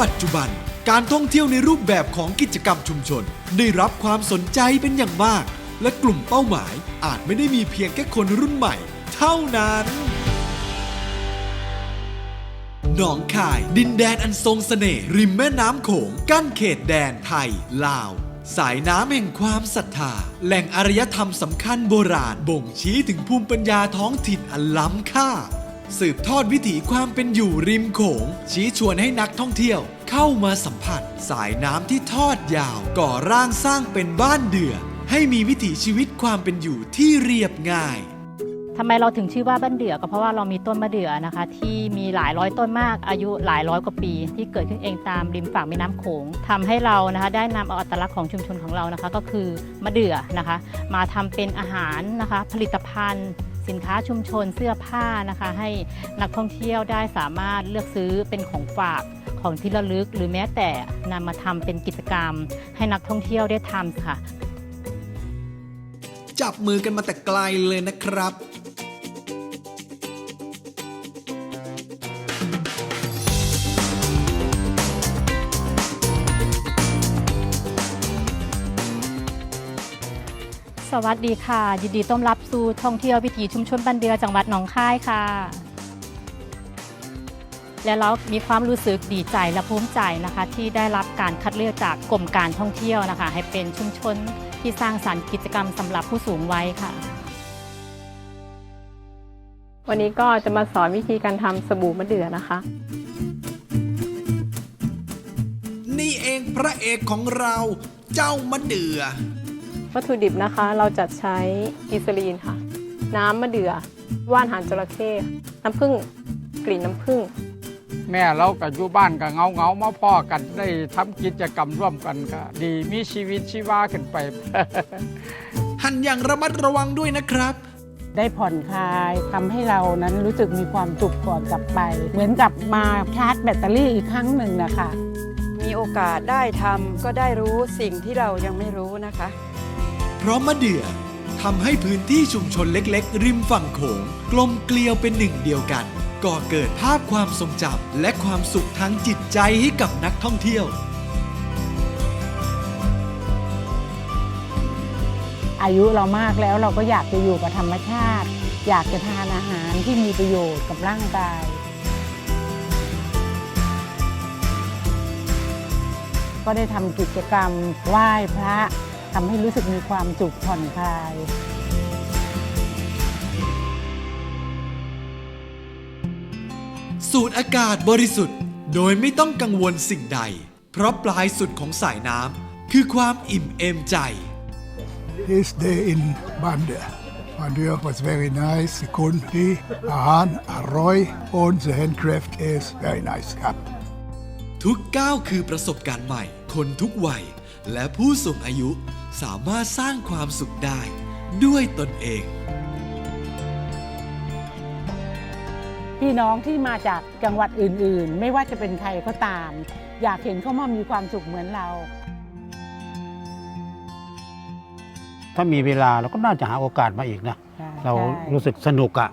ปัจจุบันการท่องเที่ยวในรูปแบบของกิจกรรมชุมชน ได้รับความสนใจเป็นอย่างมาก และกลุ่มเป้าหมายอาจไม่ได้มีเพียงแค่คนรุ่นใหม่ เท่านั้นหนองคาย ดินแดนอันทรงเสน่ห์ริมแม่น้ำโขง กั้นเขตแดนไทย ลาว สายน้ำแห่งความศรัทธา แหล่งอารยธรรมสำคัญโบราณ บ่งชี้ถึงภูมิปัญญาท้องถิ่นอันล้ำค่า สืบทอดวิถีความเป็นอยู่ริมโขง ชี้ชวนให้นักท่องเที่ยว เข้ามาสัมผัส สายน้ำที่ทอดยาว ก่อร่างสร้างเป็นบ้านเดือ ให้มีวิถีชีวิตความเป็นอยู่ที่เรียบง่ายทำไมเราถึงชื่อว่าบ้านเดือก็เพราะว่าเรามีต้นมะเดื่อนะคะ ที่มีหลายร้อยต้นมากอายุหลายร้อยกว่าปี ที่เกิดขึ้นเองตามริมฝั่งแม่น้ำโขงทำให้เรานะคะ ได้นำเอาอัตลักษณ์ของชุมชนของเรานะคะ ก็คือมะเดื่อนะคะ มาทำเป็นอาหารนะคะ ผลิตภัณฑ์ สินค้าชุมชนเสื้อผ้านะคะ ให้นักท่องเที่ยวได้สามารถเลือกซื้อเป็นของฝากของที่ระลึก หรือแม้แต่นำมาทำเป็นกิจกรรม ให้นักท่องเที่ยวได้ทำค่ะ จับมือกันมาแต่ไกลเลยนะครับ สวัสดีค่ะ ยินดีต้อนรับสู่ท่องเที่ยววิถีชุมชนบ้านเดือจังหวัดหนองคายค่ะ และเรามีความรู้สึกดีใจและภูมิใจนะคะ ที่ได้รับการคัดเลือกจากกรมการท่องเที่ยวนะคะ ให้เป็นชุมชนที่สร้างสรรค์กิจกรรมสำหรับผู้สูงวัยค่ะ วันนี้ก็จะมาสอนวิธีการทำสบู่มะเดื่อนะคะ นี่เองพระเอกของเราเจ้ามะเดือ วัตถุดิบนะคะเราจะใช้กิซาลีนค่ะ น้ำมะเดื่อ ว่านหางจระเข้น้ำผึ้งกลิ่นน้ำผึ้งแม่เรากับอยู่บ้านกับเงาเงาๆมาพ่อกันได้ทำกิจกรรมร่วมกันก็ดีมีชีวิตชีวาขึ้นไป หั่นอย่างระมัดระวังด้วยนะครับ ได้ผ่อนคลายทำให้เรานั้นรู้สึกมีความสุขก่อนกลับไป เหมือนกับมาชาร์จแบตเตอรี่อีกครั้งหนึ่งนะคะ มีโอกาสได้ทำก็ได้รู้สิ่งที่เรายังไม่รู้นะคะ เพราะมะเดื่อทำให้พื้นที่ชุมชนเล็กๆ ริมฝั่งโขง กลมเกลียวเป็นหนึ่งเดียวกัน ก่อเกิดภาพความทรงจำและความสุขทางจิตใจให้กับนักท่องเที่ยว อายุเรามากแล้วเราก็อยากจะอยู่กับธรรมชาติ อยากจะทานอาหารที่มีประโยชน์กับร่างกาย ก็ได้ทำกิจกรรมไหว้พระ ทำให้รู้สึกมีความสุขผ่อนคลายสูดอากาศบริสุทธิ์ โดยไม่ต้องกังวลสิ่งใด เพราะปลายสุดของสายน้ำคือความอิ่มเอมใจ This day in Bande. Bande was very nice. The country, Ahan, Aroy, and the handcraft is very nice. Cup. ทุกก้าวคือประสบการณ์ใหม่ คนทุกวัย และผู้สูงอายุสามารถสร้างความสุขได้ด้วยตนเอง พี่น้องที่มาจากจังหวัดอื่นๆ ไม่ว่าจะเป็นใครก็ตาม อยากเห็นเขามามีความสุขเหมือนเรา ถ้ามีเวลาเราก็น่าจะหาโอกาสมาอีกนะเรารู้สึกสนุกอะ